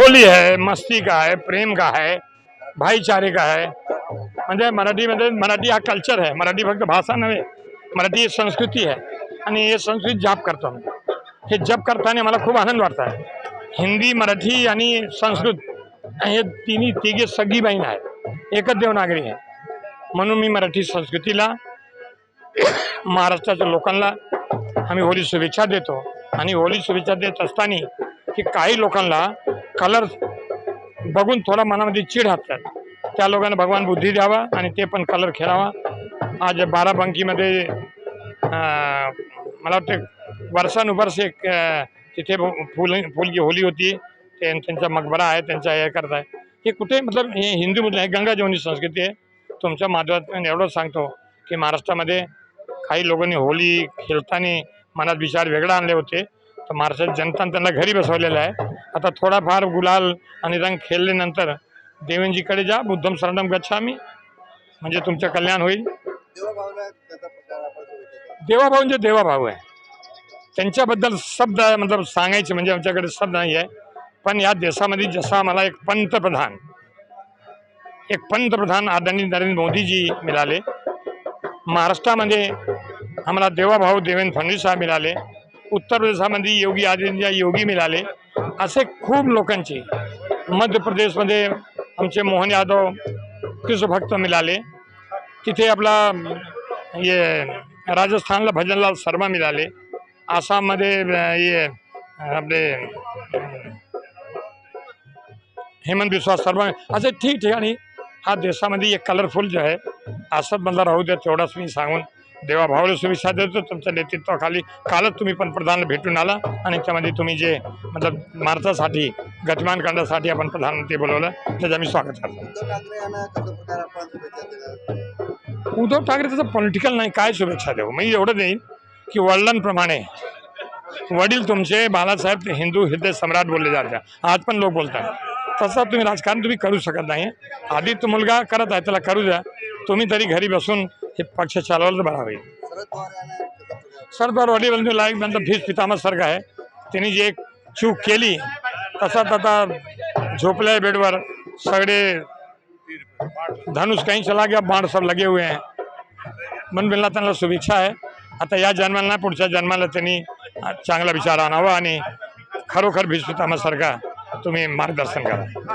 Holy है मस्ती का है प्रेम का है भाईचारे का आहे म्हणजे मराठीमध्ये म्हणजे मराठी हा कल्चर आहे मराठी फक्त भाषा नव्हे मराठी संस्कृती आहे आणि हे संस्कृत जाप करतो आम्ही. हे जप करताना मला खूप आनंद वाटत आहे. हिंदी मराठी आणि संस्कृत हे तिन्ही तिघे सगळी बहीण आहे एकच देवनागरी आहे. म्हणून मी मराठी संस्कृतीला महाराष्ट्राच्या लोकांना आम्ही होळी शुभेच्छा देतो. आणि होळी शुभेच्छा देत असताना की काही लोकांना कलर बघून थोडा मनामध्ये चीड हातात त्या लोकांना भगवान बुद्धी द्यावा आणि ते पण कलर खेळावा. आज बाराबंकीमध्ये मला वाटतं वर्षानुवर्ष एक तिथे फुल फुल की होली होती. ते त्यांचा मकबरा आहे त्यांचा हे करत आहे हे कुठे मतलब हे हिंदूमधलं हे गंगाजीवनी संस्कृती आहे. तुमच्या माध्यमातून एवढंच सांगतो की महाराष्ट्रामध्ये काही लोकांनी होली खेळताना मनात विचार वेगळा आणले होते. तर महाराष्ट्रात जनता त्यांना घरी बसवलेलं आहे. आता थोडाफार गुलाल आणि रंग खेळल्यानंतर देवेंजीकडे जा बुद्धम शरणम गच्छामी. म्हणजे तुमचं कल्याण होईल. देवाभाऊ म्हणजे देवाभाऊ आहे. त्यांच्याबद्दल शब्द मतलब सांगायचे म्हणजे आमच्याकडे शब्द नाही आहे. पण या देशामध्ये जसा मला एक पंतप्रधान एक पंतप्रधान आदरणीय नरेंद्र मोदीजी मिळाले. महाराष्ट्रामध्ये आम्हाला देवाभाऊ देवेंद्र फडणवीस साहेब मिळाले. उत्तर प्रदेशामध्ये योगी आदित्य योगी मिळाले. असे खूप लोकांचे मध्य प्रदेशमध्ये आमचे मोहन यादव कृष्णभक्त मिळाले. तिथे आपला ये राजस्थानला भजनलाल शर्मा मिळाले. आसाममध्ये ये आपले हेमंत विश्वास शर्मा. असे ठिकठिकाणी हा देशामध्ये एक कलरफुल जे आहे असंच मला राहू द्या तेवढाच मी सांगून देवा भावाला शुभेच्छा देतो तुमच्या नेतृत्वाखाली कालच तुम्ही पंतप्रधानाला भेटून आला आणि त्यामध्ये तुम्ही जे मतलब महाराष्ट्रासाठी गतिमान करण्यासाठी आपण प्रधानमंत्री बोलवलं त्याचं मी स्वागत करतो. उद्धव ठाकरे त्याचं? पॉलिटिकल नाही काय शुभेच्छा देऊ? मी एवढं देईन की वडिलांप्रमाणे वडील तुमचे बाळासाहेब ते हिंदू हृदय सम्राट बोलले जाते आज पण लोक बोलतात. तसं तुम्ही राजकारण तुम्ही करू शकत नाही. आधी तो मुलगा करत आहे त्याला करू द्या. तुम्ही तरी घरी बसून हे पक्ष चालवलं तर शरद पवार यांना कसा प्रकार सरदार वडील नंतर पितामासारखं आहे. त्यांनी जे एक चूक केली तसाच आता झोपल्या बेडवर. सगळे धनुष काही चला गया बाण सब लगे हुए हैं. मन मिळला त्यांना शुभेच्छा आहे. आता या जन्माला नाही पुढच्या जन्माला त्यांनी चांगला विचार आणावा आणि खरोखर भीस पितामासारखा तुम्ही मार्गदर्शन करा.